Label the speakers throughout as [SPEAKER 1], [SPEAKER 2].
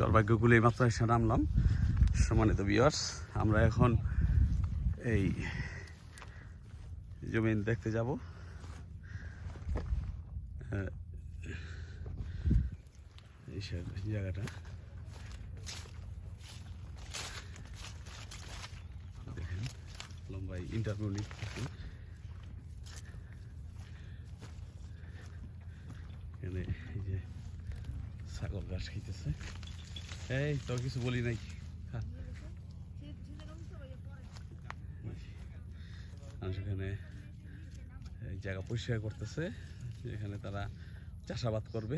[SPEAKER 1] চরভাগ্যগুলো এইমাত্র এসে নামলাম। সম্মানিত বিয়ার্স আমরা এখন এই জমিন দেখতে যাব। এই জায়গাটা। দেখেন লম্বাই ইন্টারভিউ নিচ্ছি এখানে এই যে ছাগল ঘাস খাইতেছে। এই তো কিছু বলি নাই। এই জায়গা পরিষ্কার করতেছে এখানে তারা চাষাবাদ করবে।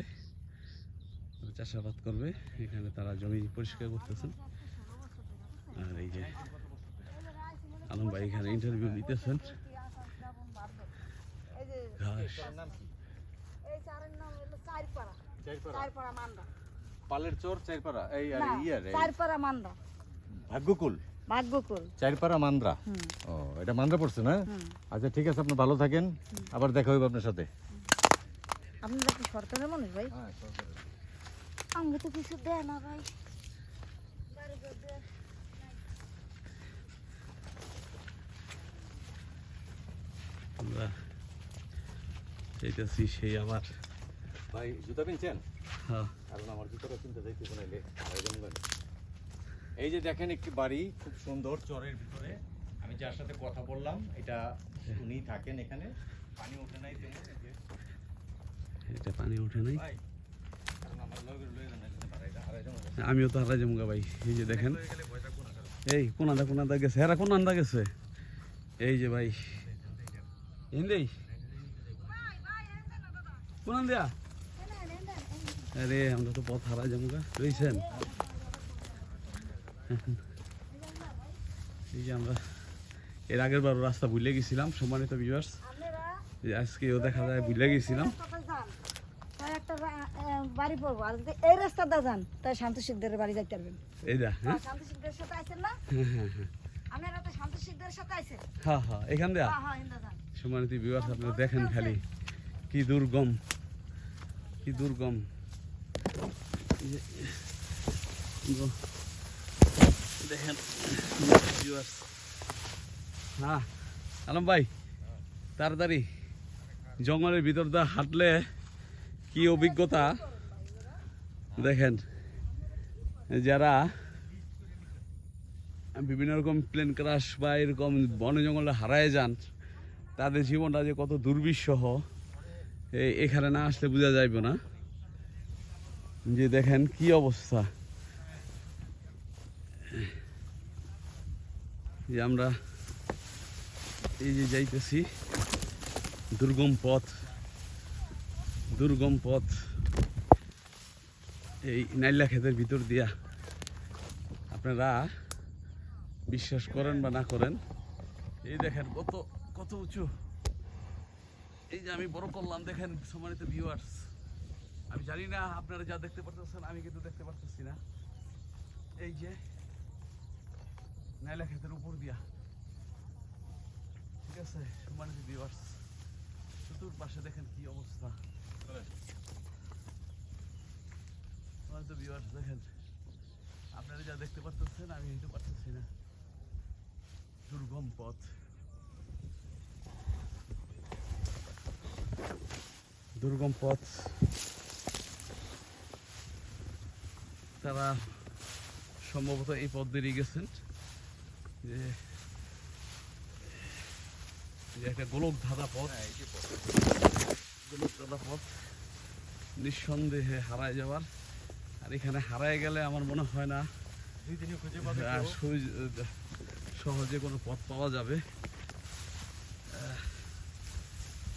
[SPEAKER 1] চাষাবাদ করবে এখানে তারা জমি পরিষ্কার করতেছেন। আর এই যে আলম ভাই এখানে ইন্টারভিউ নিতেছেন। ঘাস।
[SPEAKER 2] চারপাড়া মান্ডা।
[SPEAKER 3] পালের চর চারপাড়া এই আর ইয়ার
[SPEAKER 2] চারপাড়া মান্ডা
[SPEAKER 3] ভাগ্যকুল?
[SPEAKER 2] ভাগ্যকুল।
[SPEAKER 3] চারপাড়া মান্দ্রা? ও এটা মান্দ্রা পড়ছে না? আচ্ছা ঠিক আছে আপনি ভালো থাকেন। আবার দেখা হবে আপনার সাথে।
[SPEAKER 2] আপনারা কি সরকারের মানুষ ভাই? আমি তো কিছু দেয় না ভাই।
[SPEAKER 1] আমরা সেই আবার
[SPEAKER 3] ভাই জুতা কিনছেন?
[SPEAKER 1] হ্যাঁ।
[SPEAKER 3] কারণ আমার জুতোটা কিনতে যাইতে বানাইলে এই যে দেখেন একটি বাড়ি খুব সুন্দর চরের ভিতরে। আমি যার সাথে কথা বললাম এটা উনি থাকেন এখানে। পানি ওঠে নাই
[SPEAKER 1] এটা পানি ওঠে নাই।
[SPEAKER 3] হারাই
[SPEAKER 1] আমিও তো হারা যাব ভাই এই যে দেখেন। এই কোন আন্দা কোন আন্দা গেছে? এরা কোন আন্দা গেছে? এই যে ভাই। হিন্দি কোন আন্দা আরে আমরা তো পথ হারা যাব গা। রইছেন? এই যে আমরা এর আগের বার রাস্তা ভুলে গেছিলাম সম্মানিত ভিউয়ার্স আজকেও দেখা যায় ভুলে গেছিলাম।
[SPEAKER 2] বাড়ি পড়ব। আর এই রাস্তাটা যান তাই শান্ত শিখদের বাড়ি যাইতে পারবেন।
[SPEAKER 1] এইটা হ্যাঁ?
[SPEAKER 2] শান্ত শিখদের সাথে আইছেন না?
[SPEAKER 1] হ্যাঁ হ্যাঁ হ্যাঁ।
[SPEAKER 2] আপনারা তো শান্ত শিখদের সাথে আইছেন
[SPEAKER 1] হ্যাঁ হ্যাঁ এখান দেয়া?
[SPEAKER 2] হ্যাঁ হ্যাঁ ইন্দা যান।
[SPEAKER 1] সম্মানিত ভিউয়ার্স আপনারা দেখেন খালি। কি দুর্গম। কি দুর্গম। এই হ্যাঁ। আলম ভাই, তাড়াতাড়ি। জঙ্গলের ভিতর দিয়ে হাঁটলে কি অভিজ্ঞতা? দেখেন যারা বিভিন্ন রকম প্লেন ক্রাশ বা এরকম বন জঙ্গলে হারায় যান, তাদের জীবনটা যে কত দুর্বিষহ এখানে না আসলে বোঝা যাইবে না। যে দেখেন কি অবস্থা। যে আমরা এই যে যাইতেছি দুর্গম পথ দুর্গম পথ। এই নাইলা ক্ষেতের ভিতর দিয়া আপনারা বিশ্বাস করেন বা না করেন, এই দেখেন কত কত উঁচু। এই যে আমি বড় করলাম, দেখেন সম্মানিত ভিউয়ার্স আমি জানি না আপনারা যা দেখতে পারতেছেন, আমি কিন্তু দেখতে পারতেছি না। এই যে, নাইলা ক্ষেতের উপর দিয়া। ঠিক আছে, সম্মানিত ভিউয়ার্স চতুর্পাশে দেখেন কি অবস্থা। দেখেন, আপনারা যা দেখতে পারতেছেন, আমি নিতে পারতেছি না। দুর্গম পথ। দুর্গম পথ। তারা সম্ভবত এই পথ দিয়ে গেছেন যে একটা গোলক ধাঁধা পথ। গোলক ধাঁধা পথ নিঃসন্দেহে হারায় যাওয়ার। আর এখানে হারায় গেলে আমার মনে হয় না সহজে কোনো পথ পাওয়া যাবে।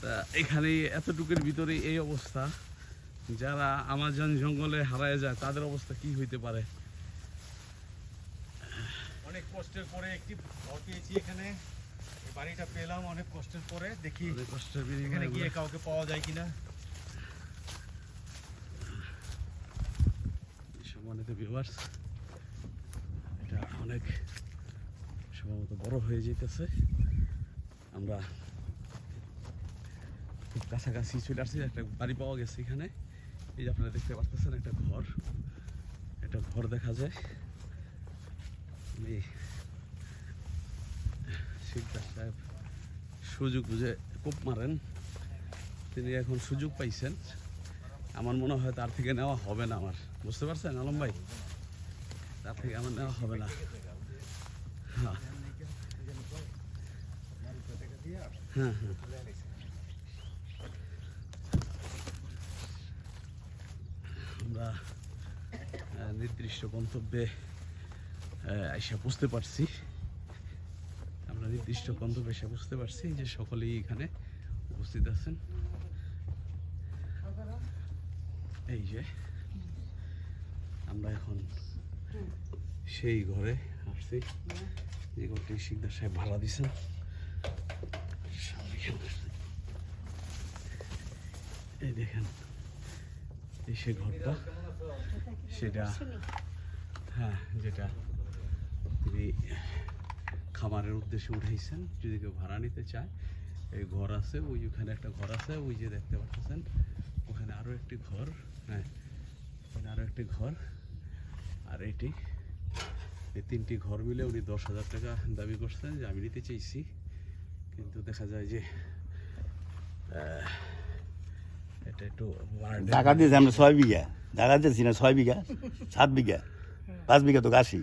[SPEAKER 1] তা এখানে এতটুকুর ভিতরে এই অবস্থা। যারা আমাজন জঙ্গলে হারায় যায় তাদের অবস্থা কি হইতে পারে?
[SPEAKER 3] অনেক কষ্টের পরে একটি ঘর পেয়েছি এখানে। বাড়িটা পেলাম অনেক কষ্টের পরে। দেখি
[SPEAKER 1] কষ্টের
[SPEAKER 3] এখানে গিয়ে কাউকে পাওয়া যায় কিনা।
[SPEAKER 1] সম্মানিত ভিউয়ার্স এটা অনেক সম্ভবত বড় হয়ে যেতেছে। আমরা খুব কাছাকাছি চলে আসছি একটা বাড়ি পাওয়া গেছে এখানে। এই যে আপনারা দেখতে পাচ্ছেন, একটা ঘর। একটা ঘর দেখা যায়। শিকদার সাহেব সুযোগ বুঝে কোপ মারেন। তিনি এখন সুযোগ পাইছেন। আমার মনে হয় তার থেকে নেওয়া হবে না আমার। বুঝতে পারছেন, আলম ভাই? তার থেকে আমার নেওয়া হবে না। হ্যাঁ। হ্যাঁ হ্যাঁ আমরা আহ, নির্দিষ্ট গন্তব্যে এসে বুঝতে পারছি। আমরা নির্দিষ্ট গন্তব্যে এসে বুঝতে পারছি যে সকলেই এখানে উপস্থিত আছেন। এই যে, আমরা এখন সেই ঘরে আসছি। যে ঘরটি শিকদার সাহেব ভাড়া আসছি। এই দেখেন এই সে ঘরটা সেটা হ্যাঁ যেটা তিনি খামারের উদ্দেশ্যে উঠাইছেন। যদি কেউ ভাড়া নিতে চায়, এই ঘর আছে, ওই ওখানে একটা ঘর আছে, ওই যে দেখতে পাচ্ছেন, ওখানে আরও একটি ঘর হ্যাঁ ওখানে আরও একটি ঘর। আর এটি, এই তিনটি ঘর মিলে উনি দশ হাজার টাকা দাবি করছেন যে আমি নিতে চাইছি। কিন্তু দেখা যায় যে এটা একটু
[SPEAKER 4] টাকা দিয়েছি আমরা ছয় বিঘা। টাকা দিয়েছি না ছয় বিঘা সাত বিঘা পাঁচ বিঘা তো গাছি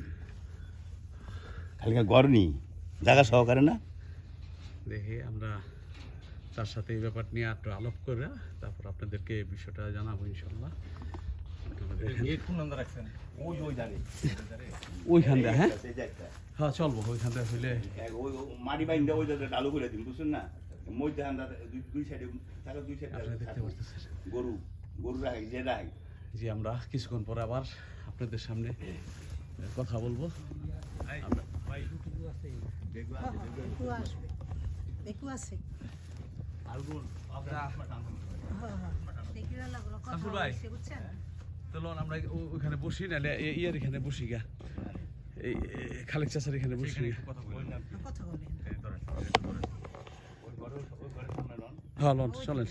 [SPEAKER 4] খালি ঘর নি জায়গা সহকারে না?
[SPEAKER 1] দেখে আমরা তার সাথে এই ব্যাপার নিয়ে একটু আলাপ করে তারপর আপনাদেরকে এই বিষয়টা জানাব ইনশাল্লাহ ওইখান দিয়ে হ্যাঁ। হ্যাঁ চলবো ওইখান দিয়ে হইলে
[SPEAKER 4] মাটি বাইন ওই ডালু করে দিন বুঝছেন না? মধ্যে আমরা দুই- দুই সাইডে থাকা দুই
[SPEAKER 1] আপনারা দেখতে
[SPEAKER 4] সাইডে
[SPEAKER 1] পারতেছেন।
[SPEAKER 4] গরু গরু রাখে যে রাখে
[SPEAKER 1] যে আমরা কিছুক্ষণ পরে আবার আপনাদের সামনে কথা বলব। আমরা-
[SPEAKER 2] দেখু আসবে দেখু আছে
[SPEAKER 1] শামসুল ভাই। চলুন আমরা ও- ওইখানে বসি নাহলে ইয়ার এখানে বসি গা। এই এই খালেক চাষার এখানে বসি গা।
[SPEAKER 2] কথা বলেন
[SPEAKER 1] হ্যাঁ লন চলেন